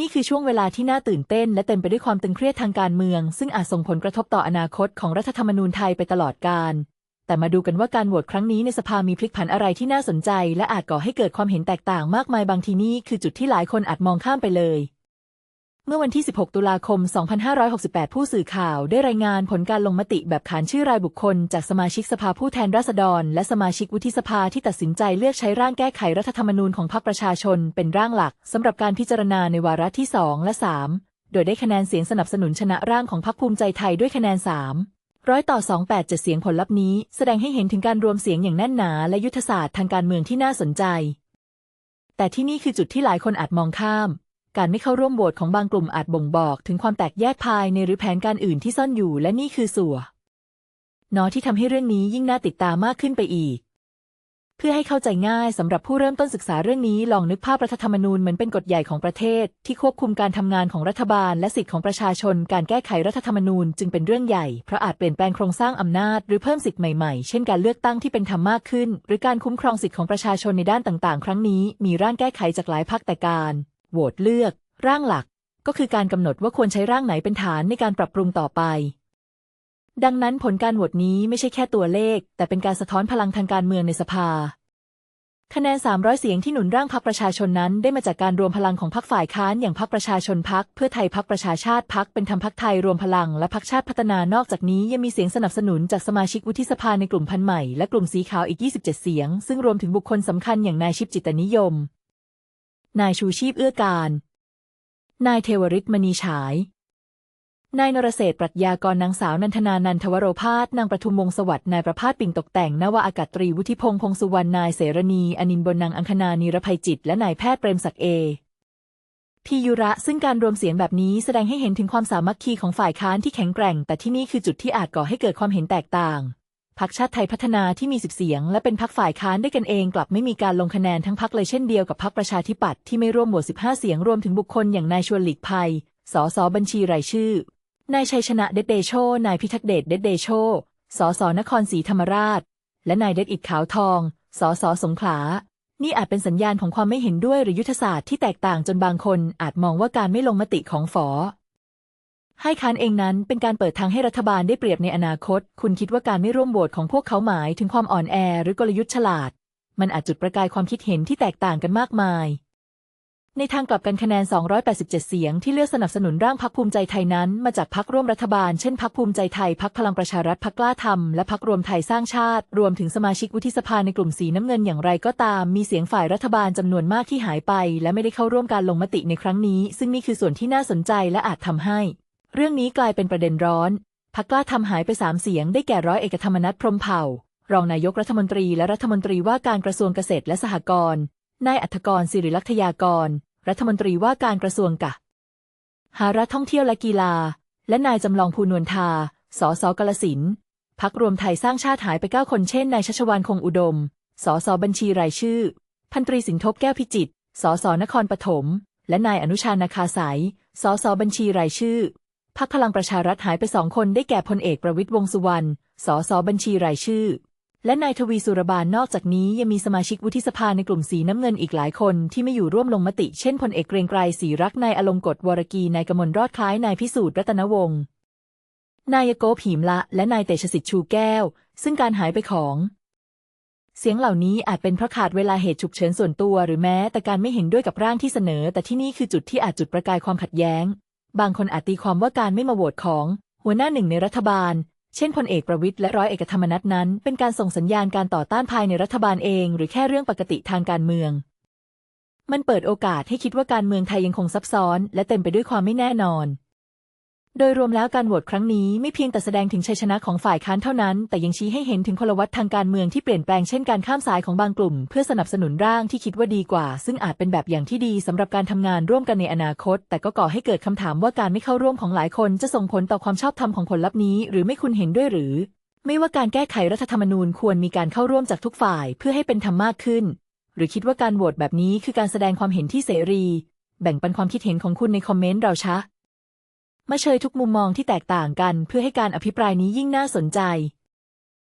นี่คือช่วงเวลาที่น่าตื่นเต้น และเต็มไปด้วยความตึงเครียดทางการเมือง ซึ่งอาจส่งผลกระทบต่ออนาคตของรัฐธรรมนูญไทยไปตลอดกาลแต่มาดูกันว่าการโหวตครั้งนี้ในสภามีพลิกผันอะไรที่น่าสนใจ และอาจก่อให้เกิดความเห็นแตกต่างมากมายบางทีนี่คือจุดที่หลายคนอาจมองข้ามไปเลย เมื่อวันที่ 16 ตุลาคม 2568 ผู้สื่อข่าวได้รายงานผลการลงมติแบบขานชื่อรายบุคคล จากสมาชิกสภาผู้แทนราษฎร และสมาชิกวุฒิสภาที่ตัดสินใจเลือกใช้ร่างแก้ไขรัฐธรรมนูญของพรรคประชาชน เป็นร่างหลักสำหรับการพิจารณาในวาระที่ 2 และ 3 โดยได้คะแนนเสียงสนับสนุนชนะร่างของพรรคภูมิใจไทยด้วยคะแนน 3ร้อยต่อ 287 เสียงผลลัพธ์นี้ แสดงให้เห็นถึงการรวมเสียงอย่างแน่นหนาและยุทธศาสตร์ทางการเมืองที่น่าสนใจ แต่ที่นี่คือจุดที่หลายคนอาจมองข้าม การไม่เข้าร่วมโหวตของบางกลุ่มอาจบ่งบอกถึงความแตกแยกภายในหรือแผนการอื่นที่ซ่อนอยู่ และนี่คือส่วนอที่ทำให้เรื่องนี้ยิ่งน่าติดตามมากขึ้นไปอีก เพื่อให้เข้าใจง่ายสำหรับผู้เริ่มต้นศึกษาเรื่องนี้ลองนึกภาพรัฐธรรมนูญเหมือนเป็นกฎใหญ่ของประเทศ ที่ควบคุมการทำงานของรัฐบาล และสิทธิของประชาชน การแก้ไขรัฐธรรมนูญจึงเป็นเรื่องใหญ่เพราะอาจเปลี่ยนแปลงโครงสร้างอำนาจหรือเพิ่มสิทธิใหม่ๆ เช่นการเลือกตั้งที่เป็นธรรมมากขึ้น หรือการคุ้มครองสิทธิของประชาชนในด้านต่าง ๆ ครั้งนี้มีร่างแก้ไขจากหลายพรรคแต่การ โหวตเลือก ร่างหลัก ก็คือการกำหนดว่าควรใช้ร่างไหนเป็นฐานในการปรับปรุงต่อไป ดังนั้นผลการโหวตนี้ไม่ใช่แค่ตัวเลข แต่เป็นการสะท้อนพลังทางการเมืองในสภา คะแนน 300 เสียงที่หนุนร่างพรรคประชาชนนั้น ได้มาจากการรวมพลังของพรรคฝ่ายค้านอย่างพรรคประชาชนพรรคเพื่อไทยพรรคประชาชาติพรรคเป็นธรรมพรรคไทยรวมพลังและพรรคชาติพัฒนานอกจากนี้ยังมีเสียงสนับสนุนจากสมาชิกวุฒิสภาในกลุ่มพันใหม่และกลุ่มสีขาวอีก 27 เสียง ซึ่งรวมถึงบุคคลสำคัญอย่างนายชิปจิตนิยม นายชูชีพเอื้อการ นายเทวริศมณีฉาย นายนรเศรษฐปรัชญากรนางสาวนันทนานันทวโรพาสนางประทุมวงศสวัสดิ์นายประพาสปิ่งตกแต่งนวอากาศตรีวุฒิพงษ์พงษ์สุวรรณนายเสรณี อนินบนนางอังคณานีรภัยจิต และนายแพทย์เปรมศักดิ์เอพียุระซึ่งการรวมเสียงแบบนี้แสดงให้เห็นถึงความสามัคคีของฝ่ายค้านที่แข็งแกร่ง แต่ที่นี่คือจุดที่อาจก่อให้เกิดความเห็นแตกต่าง พรรคชาติไทยพัฒนาที่มีสิบเสียง และเป็นพรรคฝ่ายค้านได้กันเองกลับไม่มีการลงคะแนนทั้งพรรคเลยเช่นเดียวกับพรรคประชาธิปัตย์ที่ไม่ร่วมโหวต15 เสียงรวมถึงบุคคลอย่างนายชวนหลีกภัย สสบัญชีรายชื่อ นายชัยชนะเดดเดโช นายพิทักษ์เดชเดดเดโช สสนครศรีธรรมราช และนายเดชอิดขาวทอง สสสงขลา นี่อาจเป็นสัญญาณของความไม่เห็นด้วยหรือยุทธศาสตร์ที่แตกต่างจนบางคนอาจมองว่าการไม่ลงมติของฝอ ให้ค้านเองนั้นเป็นการเปิดทางให้รัฐบาลได้เปรียบในอนาคต คุณคิดว่าการไม่ร่วมโหวตของพวกเขาหมายถึงความอ่อนแอหรือกลยุทธ์ฉลาด มันอาจจุดประกายความคิดเห็นที่แตกต่างกันมากมาย ในทางกลับกันคะแนน 287 เสียงที่เลือกสนับสนุนร่างพักภูมิใจไทยนั้น มาจากพักร่วมรัฐบาล เช่นพักภูมิใจไทย พักพลังประชารัฐ พักกล้าทำและพักรวมไทยสร้างชาติ รวมถึงสมาชิกวุฒิสภาในกลุ่มสีน้ำเงินอย่างไรก็ตาม มีเสียงฝ่ายรัฐบาลจำนวนมากที่หายไป และไม่ได้เข้าร่วมการลงมติในครั้งนี้ ซึ่งนี่คือส่วนที่น่าสนใจและอาจทำให้ เรื่องนี้กลายเป็นประเด็นร้อนพักกล้าทำหายไปสามเสียงได้แก่ร้อยเอกธรรมนัฐพรมเผ่า รองนายกรัฐมนตรีและรัฐมนตรีว่าการกระทรวงเกษตรและสหกรณ์นายอัธกรศิริลักษยากร รัฐมนตรีว่าการกระทรวงกะ หารัฐท่องเที่ยวและกีฬา และนายจำลองภูนวลทา สสกลสินพักรวมไทยสร้างชาติหายไปเก้าคนเช่นนายชัชวานคงอุดม สสบัญชีรายชื่อ พันตรีสินทบแก้วพิจิตรสสนครปฐม และนายอนุชานาคาสาย สสบัญชีรายชื่อ พักพลังประชารัฐหายไปสองคนได้แก่พลเอกประวิตรวงสุวรรณ สสบัญชีรายชื่อ และนายทวีสุรบาลนอกจากนี้ยังมีสมาชิกวุฒิสภาในกลุ่มสีน้ำเงินอีกหลายคนที่ไม่อยู่ร่วมลงมติ เช่นพลเอกเกรียงไกรศรีรักนายอลงกฎวรกีนายกมลรอดคล้ายนายพิสูจน์รัตนวงศ์นายโกบหิมละ และนายเตชสิทธิ์ชูแก้ว ซึ่งการหายไปของ เสียงเหล่านี้อาจเป็นเพราะขาดเวลาเหตุฉุกเฉินส่วนตัว หรือแม้แต่การไม่เห็นด้วยกับร่างที่เสนอ แต่ที่นี่คือจุดที่อาจจุดประกายความขัดแย้ง บางคนอาจตีความว่าการไม่มาโหวตของ หัวหน้าหนึ่งในรัฐบาล เช่นพลเอกประวิตยและร้อยเอกธรรมนัฐนั้น เป็นการส่งสัญญาณการต่อต้านภายในรัฐบาลเอง หรือแค่เรื่องปกติทางการเมือง มันเปิดโอกาสให้คิดว่าการเมืองไทยยังคงซับซ้อน และเต็มไปด้วยความไม่แน่นอน โดยรวมแล้วการโหวตครั้งนี้ไม่เพียงแต่แสดงถึงชัยชนะของฝ่ายค้านเท่านั้น แต่ยังชี้ให้เห็นถึงพลวัตทางการเมืองที่เปลี่ยนแปลงเช่นการข้ามสายของบางกลุ่ม เพื่อสนับสนุนร่างที่คิดว่าดีกว่า ซึ่งอาจเป็นแบบอย่างที่ดีสำหรับการทำงานร่วมกันในอนาคต แต่ก็ก่อให้เกิดคำถามว่าการไม่เข้าร่วมของหลายคนจะส่งผลต่อความชอบธรรมของผลลัพธ์นี้ หรือไม่คุณเห็นด้วยหรือ ไม่ว่าการแก้ไขรัฐธรรมนูญควรมีการเข้าร่วมจากทุกฝ่าย เพื่อให้เป็นธรรมมากขึ้น หรือคิดว่าการโหวตแบบนี้คือการแสดงความเห็นที่เสรี แบ่งปันความคิดเห็นของคุณในคอมเมนต์เราชะ มาเชยทุกมุมมองที่แตกต่างกันเพื่อให้การอภิปรายนี้ยิ่งน่าสนใจ